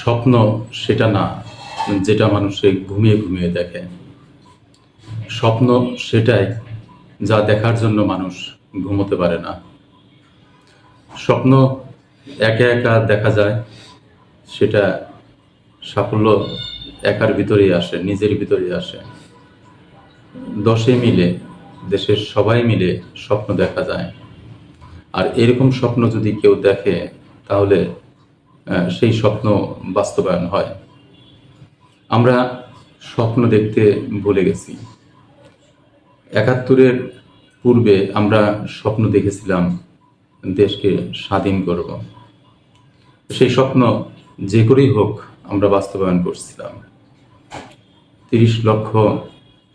স্বপ্ন সেটা না, যেটা মানুষে ঘুমিয়ে ঘুমিয়ে দেখে। স্বপ্ন সেটাই যা দেখার জন্য মানুষ ঘুমোতে পারে না। স্বপ্ন একা একা দেখা যায়, সেটা সাফল্য একার ভিতরেই আসে, নিজের ভিতরেই আসে। দশে মিলে, দেশের সবাই মিলে স্বপ্ন দেখা যায়। আর এরকম স্বপ্ন যদি কেউ দেখে, তাহলে সেই স্বপ্ন বাস্তবায়ন হয়। আমরা স্বপ্ন দেখতে ভুলে গেছি। একাত্তরের পূর্বে আমরা স্বপ্ন দেখেছিলাম দেশকে স্বাধীন করব। সেই স্বপ্ন যে করেই হোক আমরা বাস্তবায়ন করছিলাম। তিরিশ লক্ষ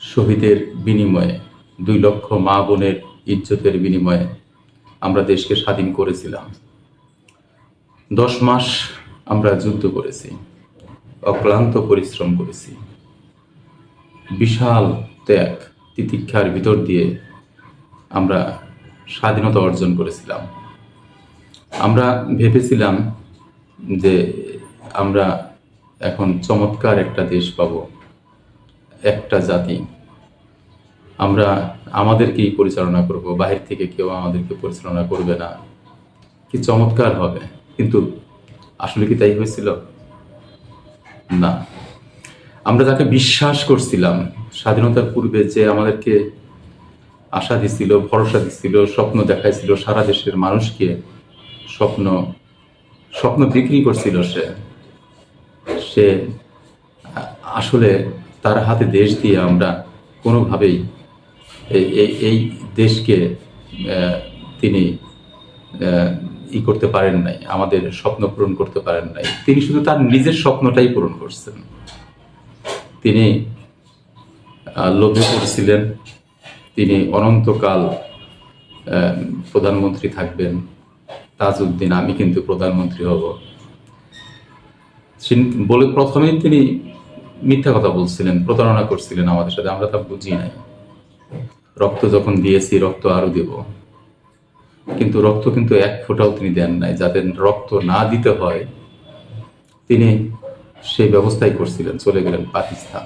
শহীদের বিনিময়ে, দুই লক্ষ মা বোনের ইজ্জতের বিনিময়ে আমরা দেশকে স্বাধীন করেছিলাম। দশ মাস আমরা যুদ্ধ করেছি, অক্লান্ত পরিশ্রম করেছি। বিশাল ত্যাগ, তিতিক্ষার ভিতর দিয়ে আমরা স্বাধীনতা অর্জন করেছিলাম। আমরা ভেবেছিলাম যে আমরা এখন চমৎকার একটা দেশ পাব, একটা জাতি। আমরা আমাদেরকেই পরিচালনা করব, বাহির থেকে কেউ আমাদেরকে পরিচালনা করবে না। কি চমৎকার হবে। কিন্তু আসলে কি তাই হয়েছিল? না। আমরা যাকে বিশ্বাস করছিলাম, স্বাধীনতার পূর্বে যে আমাদেরকে আশা দিছিল, ভরসা দিছিল, স্বপ্ন দেখাইছিল সারা দেশের মানুষকে, স্বপ্ন স্বপ্ন বিক্রি করছিল সে। সে আসলে তার হাতে দেশ দিয়ে আমরা কোনোভাবেই এই দেশকে তিনি ই করতে পারেন নাই, আমাদের স্বপ্ন পূরণ করতে পারেন নাই। তিনি শুধু তার নিজের স্বপ্নটাই পূরণ করছেন। তিনি লোভে পড়ছিলেন, তিনি অনন্তকাল প্রধানমন্ত্রী থাকবেন। তাজউদ্দিন, আমি কিন্তু প্রধানমন্ত্রী হব। বলে প্রথমেই তিনি মিথ্যা কথা বলছিলেন, প্রতারণা করছিলেন আমাদের সাথে, আমরা তা বুঝি নাই। রক্ত যখন দিয়েছি, রক্ত আরও দেব। কিন্তু রক্ত কিন্তু এক ফোঁটাও তিনি দেন নাই। যাতে রক্ত না দিতে হয়, তিনি সেই ব্যবস্থাই করছিলেন, চলে গেলেন পাকিস্তান,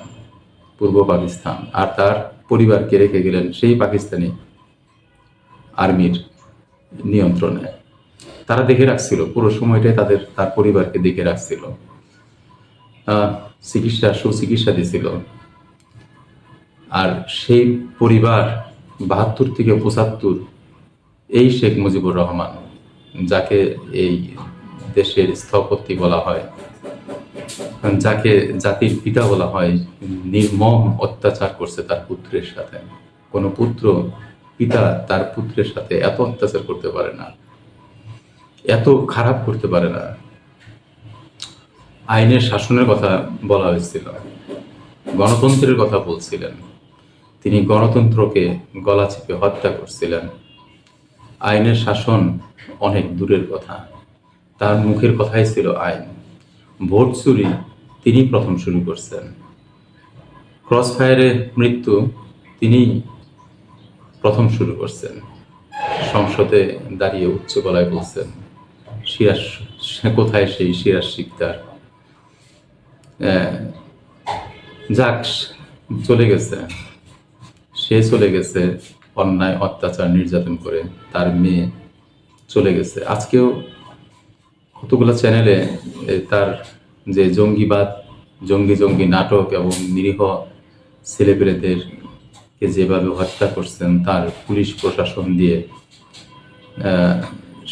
পূর্ব পাকিস্তান। আর তার পরিবারকে রেখে গেলেন সেই পাকিস্তানি আর্মির নিয়ন্ত্রণে। তারা দেখে রাখছিল, পুরো সময়টাই তাদের, তার পরিবারকে দেখে রাখছিল। চিকিৎসা, সুচিকিৎসা দিছিল। আর সেই পরিবার বাহাত্তর থেকে পঁচাত্তর এই শেখ মুজিবুর রহমান, যাকে এই দেশের স্থপতি বলা হয়, যাকে জাতির পিতা বলা হয়, নির্মম অত্যাচার করছে তার পুত্রের সাথে। কোনো পুত্র পিতা তার পুত্রের সাথে এত অত্যাচার করতে পারে না, এত খারাপ করতে পারে না। আইনের শাসনের কথা বলা হয়েছিল, গণতন্ত্রের কথা বলছিলেন। তিনি গণতন্ত্রকে গলা চেপে হত্যা করছিলেন। আইনের শাসন অনেক দূরের কথা। তার মুখের কথাই ছিল আইন। ভোট চুরি তিনি প্রথম শুরু করছেন। ক্রস ফায়ারে মৃত্যু তিনি প্রথম শুরু করছেন। সংসদে দাঁড়িয়ে উচ্চ গলায় বলছেন, সিরাজ, কোথায় সেই সিরাজ শিকদার? যাক, চলে গেছে। সে চলে গেছে অন্যায়, অত্যাচার, নির্যাতন করে তার মেয়ে চলে গেছে। আজকেও কতগুলো চ্যানেলে তার যে জঙ্গিবাদ, জঙ্গি জঙ্গি নাটক এবং নিরীহ ছেলেপেলেদেরকে যেভাবে হত্যা করছেন, তার পুলিশ প্রশাসন দিয়ে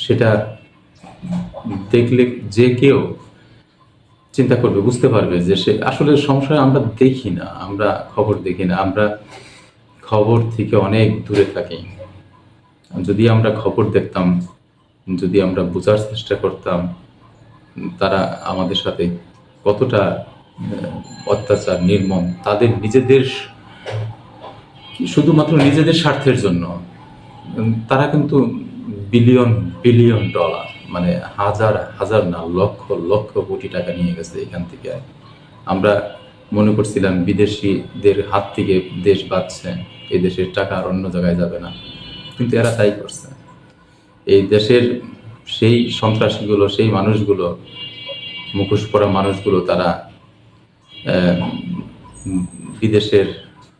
সেটা দেখলে যে কেউ চিন্তা করবে, বুঝতে পারবে যে সে আসলে সংশয় আমরা দেখি না, আমরা খবর দেখি না, আমরা খবর থেকে অনেক দূরে থাকি। যদি আমরা খবর দেখতাম, যদি আমরা বোঝার চেষ্টা করতাম, তারা আমাদের সাথে কতটা অত্যাচার, নির্মম, তাদের নিজেদের শুধুমাত্র নিজেদের স্বার্থের জন্য তারা কিন্তু বিলিয়ন বিলিয়ন ডলার মানে হাজার হাজার না, লক্ষ লক্ষ কোটি টাকা নিয়ে গেছে এখান থেকে। আমরা মনে করছিলাম বিদেশিদের হাত থেকে দেশ বাঁচছে, এই দেশের টাকা আর অন্য জায়গায় যাবে না। কিন্তু এরা তাই করছে। এই দেশের সেই সন্ত্রাসীগুলো, সেই মানুষগুলো, মুখোশ পরা মানুষগুলো তারা বিদেশের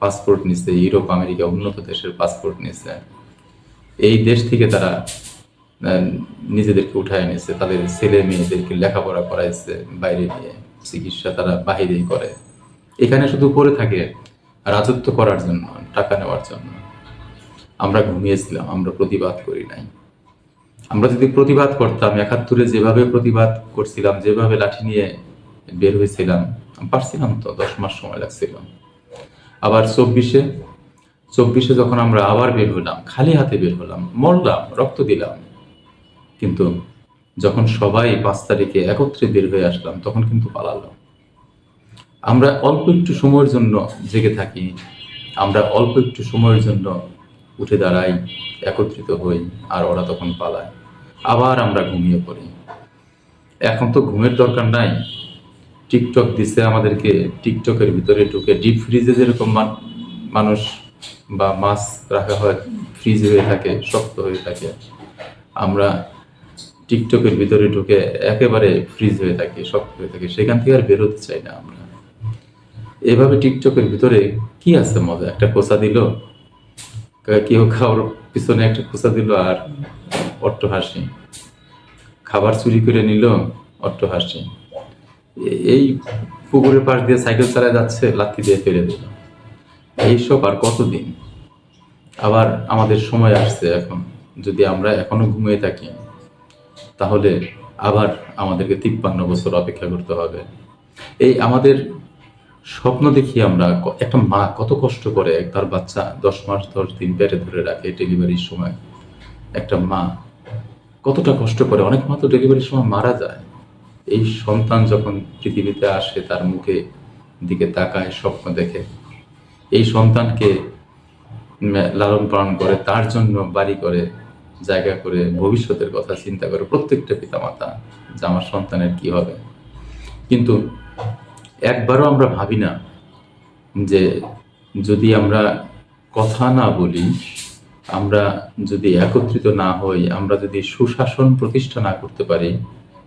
পাসপোর্ট নিচ্ছে ইউরোপ, আমেরিকা, উন্নত দেশের পাসপোর্ট নিচ্ছে এই দেশ থেকে তারা নিজেদেরকে উঠায় এনেছে তাদের ছেলে মেয়েদেরকে লেখাপড়া করাইছে বাইরে নিয়ে, চিকিৎসা তারা বাহিরেই করে। এখানে শুধু পড়ে থাকে রাজত্ব করার জন্য, টাকা নেওয়ার জন্য। আমরা ঘুমিয়েছিলাম, আমরা প্রতিবাদ করি নাই। আমরা যদি প্রতিবাদ করতাম, একাত্তরে যেভাবে প্রতিবাদ করছিলাম, যেভাবে লাঠি নিয়ে বের হয়েছিলাম, পারছিলাম তো, দশ মাস সময় লাগছিল। আবার চব্বিশে চব্বিশে যখন আমরা আবার বের হলাম, খালি হাতে বের হলাম, মরলাম, রক্ত দিলাম। কিন্তু যখন সবাই পাঁচ তারিখে একত্রে বের হয়ে আসলাম, তখন কিন্তু পালালো আমরা অল্প একটু সময়ের জন্য জেগে থাকি। আমরা অল্প একটু সময়ের জন্য উঠে দাঁড়াই, একত্রিত হই, আর ওরা তখন পালায়। আবার আমরা ঘুমিয়ে পড়ি। এখন তো ঘুমের দরকার নাই। টিকটক দিছে আমাদেরকে, টিকটকের ভিতরে ঢুকে ডিপ ফ্রিজে যেরকম মানুষ বা মাছ রাখা হয় ফ্রিজ হয়ে থাকে, শক্ত হয়ে থাকে। আমরা টিকটকের ভিতরে ঢুকে একেবারে ফ্রিজ হয়ে থাকি, শক্ত হয়ে থাকে। সেখান থেকে আর বেরোতে চাই না আমরা। এভাবে টিকটকের ভিতরে কি আছে মজা? একটা কোসা দিল কেউ খাওয়ার পিছনে একটা খোসা দিল আর অট্ট হাসি। খাবার চুরি করে নিল, অট্ট হাসি। এই পুকুরের পাশ দিয়ে সাইকেল চালায় যাচ্ছে, লাথি দিয়ে ফেলে দিল। এইসব আর কতদিন? আবার আমাদের সময় আসছে এখন। যদি আমরা এখনও ঘুমিয়ে থাকি, তাহলে আবার আমাদেরকে তিপ্পান্ন বছর অপেক্ষা করতে হবে। এই আমাদের স্বপ্ন দেখি আমরা একটা মা কত কষ্ট করে তার বাচ্চা দশ মাস, দশ দিন পেটে ধরে রাখে ডেলিভারির সময়। একটা মা কতটা কষ্ট করে, অনেক মা তো ডেলিভারির সময় মারা যায়। এই সন্তান যখন পৃথিবীতে আসে, তার মুখে দিকে তাকায়, স্বপ্ন দেখে। এই সন্তানকে লালন পালন করে, তার জন্য বাড়ি করে, জায়গা করে, ভবিষ্যতের কথা চিন্তা করে প্রত্যেকটা পিতামাতা যে আমার সন্তানের কি হবে। কিন্তু একবারও আমরা ভাবি না যে যদি আমরা কথা না বলি, আমরা যদি একত্রিত না হই, আমরা যদি সুশাসন প্রতিষ্ঠা না করতে পারি,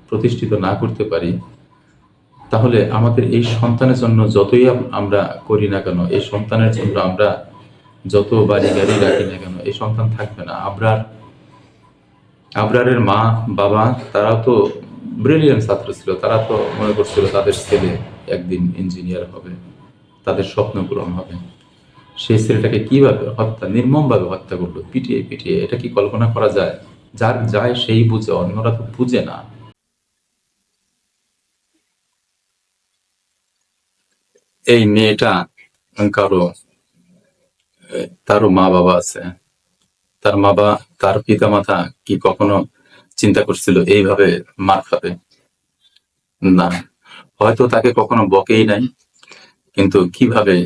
প্রতিষ্ঠিত না করতে পারি, তাহলে আমাদের এই সন্তানের জন্য যতই আমরা করি না কেন, এই সন্তানের জন্য আমরা যত বাড়ি গাড়ি রাখি না কেন, এই সন্তান থাকবে না। আবরার, আবরারের মা, বাবা, তারাও তো ব্রিলিয়ান্ট ছাত্র ছিল, তারা তো মনে করছিল তাদের ছেলে। একদিন ইঞ্জিনিয়ার হবে, তাদের স্বপ্ন পূরণ হবে। সেই ছেলেটাকে কীভাবে হত্যা, নির্মমভাবে হত্যা করল, পিটিয়ে পিটিয়ে, এটা কি কল্পনা করা যায়? যার যায় সেই বুঝে, অন্যরা তো বুঝে না। এই মেয়েটা কারও, তারও মা বাবা আছে। তার মা বাবা তার পিতা মাতা কি কখনো চিন্তা করছিল, এইভাবে মার খাবে? না। হয়তো তাকে কখনো বকেই নাই, কিন্তু কীভাবে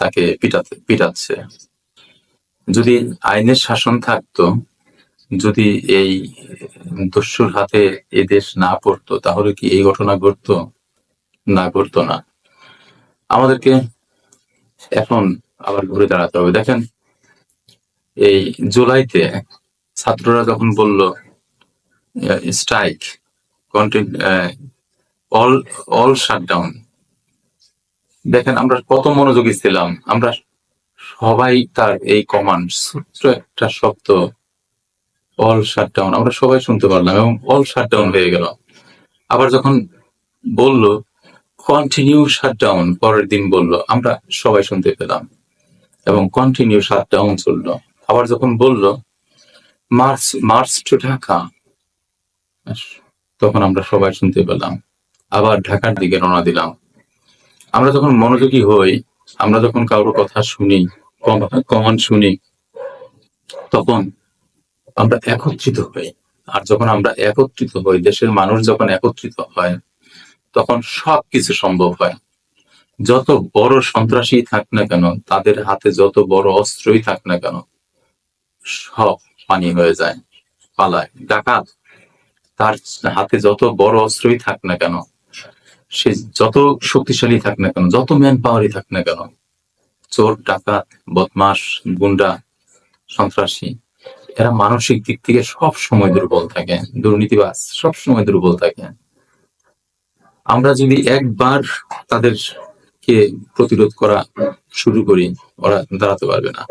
তাকে পিটাতে, পিটাচ্ছে? যদি আইনের শাসন থাকতো, যদি এই দস্যুর হাতে এই দেশ না পড়তো, তাহলে কি এই ঘটনা ঘটতো? না ঘটতো না। আমাদেরকে এখন আবার ঘুরে দাঁড়াতে হবে। দেখেন, এই জুলাইতে ছাত্ররা যখন বলল স্ট্রাইক অল অল শাটডাউন দেখেন, আমরা কত মনোযোগী ছিলাম। আমরা সবাই তার এই কমান্ড ছোট্ট একটা শব্দ অল শাটডাউন আমরা সবাই শুনতে পারলাম এবং অল শাটডাউন হয়ে গেল। আবার যখন বলল কন্টিনিউ শাটডাউন পরের দিন বলল, আমরা সবাই শুনতে পেলাম এবং কন্টিনিউ শাটডাউন চলল। আবার যখন বলল মার্চ মার্চ টু ঢাকা তখন আমরা সবাই শুনতে পেলাম। আবার ঢাকার দিকে রওনা দিলাম। আমরা যখন মনোযোগী হই, আমরা যখন কারোর কথা শুনি কমান শুনি, তখন আমরা একত্রিত হই। আর যখন আমরা একত্রিত হই, দেশের মানুষ যখন একত্রিত হয়, তখন সবকিছু সম্ভব হয়। যত বড় সন্ত্রাসী থাক না কেন, তাদের হাতে যত বড় অস্ত্রই থাক না কেন, সব পানি হয়ে যায়, পালায়। ডাকাত, তার হাতে যত বড় অস্ত্রই থাক না কেন সে যত শক্তিশালী থাক না কেন, যত ম্যান পাওয়ারই থাক না কেন, চোর, ডাকাত বদমাস গুন্ডা, সন্ত্রাসী, এরা মানসিক দিক থেকে সব সময় দুর্বল থাকে, দুর্নীতিবাজ সব সময় দুর্বল থাকে। আমরা যদি একবার তাদেরকে প্রতিরোধ করা শুরু করি, ওরা দাঁড়াতে পারবে না।